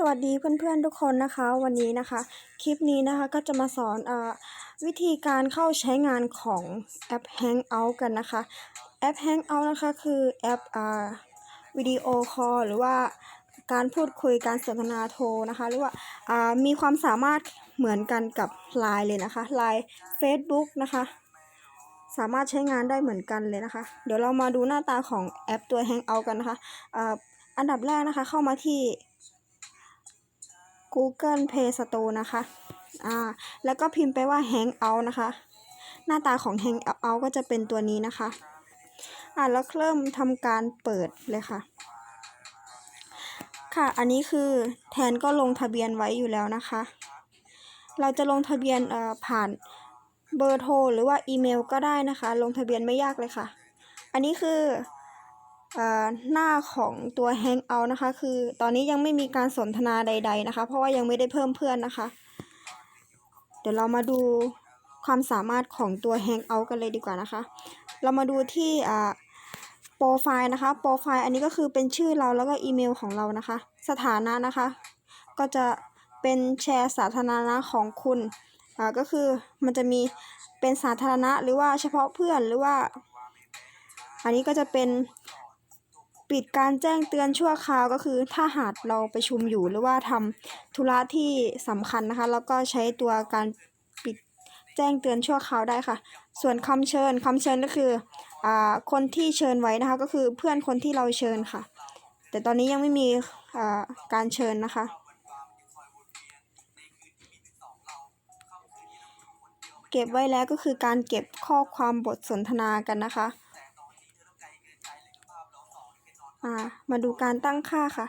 สวัสดีเพื่อนๆทุกคนนะคะ วันนี้นะคะ คลิปนี้นะคะก็จะมาสอนอวิธีการเข้าใช้งานของแอป Hangout กันนะคะ แอป Hangout นะคะคือแอปอวิดีโอคอลหรือว่าการพูดคุยการสนทนาโทรนะคะ หรือว่ามีความสามารถเหมือนกันกับ Line เลยนะคะ Line Facebook นะคะสามารถใช้งานได้เหมือนกันเลยนะคะ เดี๋ยวเรามาดูหน้าตาของแอปตัว Hangout กันนะคะอ่าอันดับแรกนะคะเข้ามาที่ Google Play Store นะคะอ่าแล้วก็พิมพ์ไปว่า Hangout นะคะ หน้าตาของ Hangout ก็จะเป็นตัวนี้นะคะอ่าแล้วเริ่มทำการเปิดเลยค่ะ ค่ะอันนี้คือแทนก็ลงทะเบียนไว้อยู่แล้วนะคะ เราจะลงทะเบียนเอ่อผ่านเบอร์โทรหรือว่าอีเมลก็ได้นะคะ ลงทะเบียนไม่ยากเลยค่ะ อันนี้คือ หน้าของตัว Hangout นะคะ คือตอนนี้ยังไม่มีการสนทนาใด ๆนะคะ เพราะว่ายังไม่ได้เพิ่มเพื่อนนะคะ เดี๋ยวเรามาดูความสามารถของตัว Hangout กันเลยดีกว่านะคะ เรามาดูที่โปรไฟล์นะคะโปรไฟล์อันนี้ก็คือเป็นชื่อเราแล้วก็อีเมลของเรานะคะ สถานะนะคะ ก็จะเป็นแชร์สาธารณะของคุณอ่าก็คือมันจะมีเป็นสาธารณะหรือว่าเฉพาะเพื่อนหรือว่า อันนี้ก็จะเป็น ปิดการแจ้งเตือนชั่วคราวก็คือถ้าหากเราประชุมอยู่หรือว่าทำธุระที่สำคัญนะคะ แล้วก็ใช้ตัวการปิดแจ้งเตือนชั่วคราวได้ค่ะ ส่วนคำเชิญคำเชิญก็คืออ่าคนที่เชิญไว้นะคะก็คือเพื่อนคนที่เราเชิญค่ะ แต่ตอนนี้ยังไม่มีอ่าการเชิญนะคะเก็บไว้แล้วก็คือการเก็บข้อความบทสนทนากันนะคะ มาดูการตั้งค่าค่ะ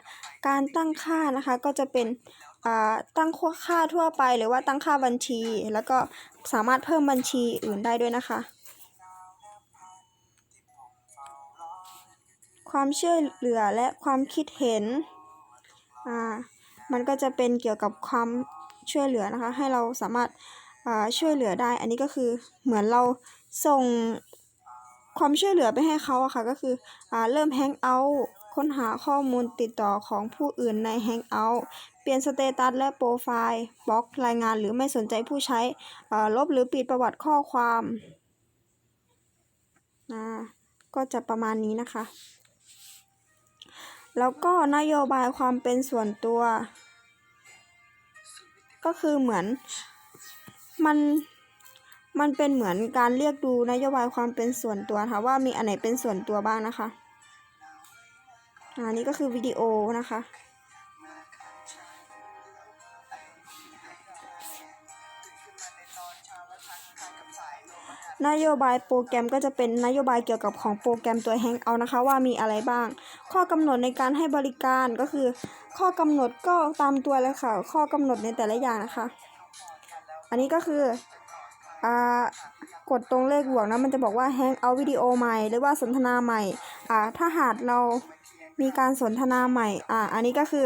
การตั้งค่านะคะก็จะเป็นตั้งค่าทั่วไปหรือว่าตั้งค่าบัญชี แล้วก็สามารถเพิ่มบัญชีอื่นได้ด้วยนะคะ ความเชื่อเหลือและความคิดเห็นมันก็จะเป็นเกี่ยวกับความช่วยเหลือนะคะ ให้เราสามารถช่วยเหลือได้ อันนี้ก็คือเหมือนเราส่ง ความช่วยเหลือไปให้เขาอะค่ะก็คืออเริ่มแฮงเอาท์ค้นหาข้อมูลติดต่อของผู้อื่นในแฮงเอาท์เปลี่ยนสเตตัสและโปรไฟล์บล็อกรายงานหรือไม่สนใจผู้ใช้ลบหรือปิดประวัติข้อความนะก็จะประมาณนี้นะคะ แล้วก็นโยบายความเป็นส่วนตัว ก็คือเหมือนมัน มันเป็นเหมือนการเรียกดูนโยบายความเป็นส่วนตัวค่ะว่ามีอันไหนเป็นส่วนตัวบ้างนะคะอันนี้ก็คือวิดีโอนะคะ นโยบายโปรแกรมก็จะเป็นนโยบายเกี่ยวกับของโปรแกรมตัว Hangout นะคะ ว่ามีอะไรบ้าง ข้อกำหนดในการให้บริการก็คือ ข้อกำหนดก็ตามตัวเลยค่ะ ข้อกำหนดในแต่ละอย่างนะคะ อันนี้ก็คือ อ่ากดตรงเลขบวกนะมันจะบอกว่าแฮงเอาวิดีโอใหม่ หรือว่าสนทนาใหม่อ่าถ้าหากเรามีการสนทนาใหม่อ่าอันนี้ก็คือ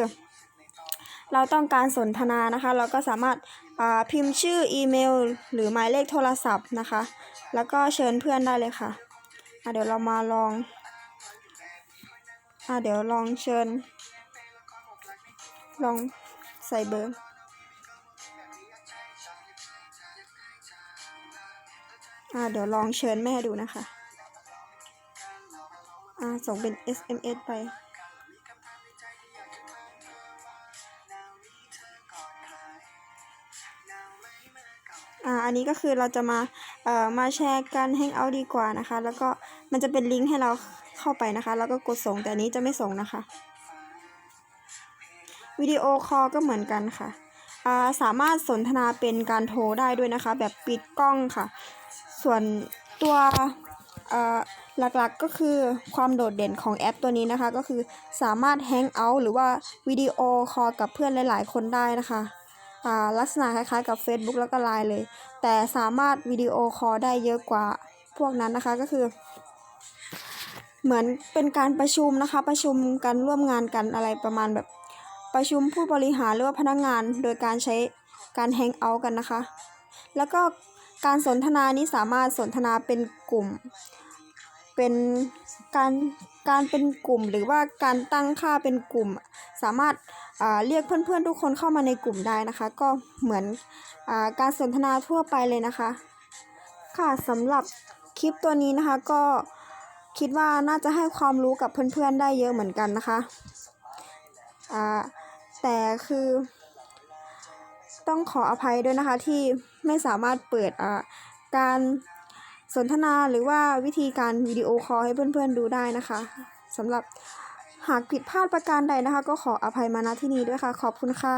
เราต้องการสนทนานะคะ เราก็สามารถอ่าพิมพ์ชื่ออีเมล หรือหมายเลขโทรศัพท์นะคะ แล้วก็เชิญเพื่อนได้เลยค่ะอ่าเดี๋ยวเรามาลองอ่าเดี๋ยวลองเชิญ ลองใส่เบอร์ อ่าเดี๋ยวลองเชิญแม่ดูนะคะ อ่าส่งเป็น SMS ไป อ่าอันนี้ก็คือเราจะมา เอ่อ มาแชร์กันแฮงเอาดีกว่านะคะ แล้วก็มันจะเป็นลิงก์ให้เราเข้าไปนะคะ แล้วก็กดส่งแต่นี้จะไม่ส่งนะคะ วิดีโอคอลก็เหมือนกันค่ะอ่าสามารถสนทนาเป็นการโทรได้ด้วยนะคะ แบบปิดกล้องค่ะ ส่วนตัวหลักๆก็คือความโดดเด่นของแอปตัวนี้นะคะ ก็คือสามารถแฮงเอาท์หรือว่าวิดีโอคอลกับเพื่อนหลายๆ คนได้นะคะลักษณะคล้ายๆกับ Facebook แล้วก็ Line เลย แต่สามารถวิดีโอคอลได้เยอะกว่าพวกนั้นนะคะก็คือ เหมือนเป็นการประชุมนะคะ ประชุมกันร่วมงานกันอะไรประมาณแบบประชุมผู้บริหารหรือว่าพนักงานโดยการใช้การแฮงเอาท์กันนะคะ แล้วก็ การสนทนานี้สามารถสนทนาเป็นกลุ่ม เป็นการการเป็นกลุ่มหรือว่าการตั้งค่าเป็นกลุ่ม สามารถเรียกเพื่อนๆทุกคนเข้ามาในกลุ่มได้นะคะ ก็เหมือนอาการสนทนาทั่วไปเลยนะคะ ค่ะสำหรับคลิปตัวนี้นะคะก็คิดว่าน่าจะให้ความรู้กับเพื่อนๆได้เยอะเหมือนกันนะคะแต่คือ ต้องขออภัยด้วยนะคะที่ไม่สามารถเปิดการสนทนาหรือว่าวิธีการวิดีโอคอลให้เพื่อนๆดูได้นะคะสำหรับหากผิดพลาดประการใดนะคะ ก็ขออภัยมาณที่นี้ด้วยค่ะ ขอบคุณค่ะ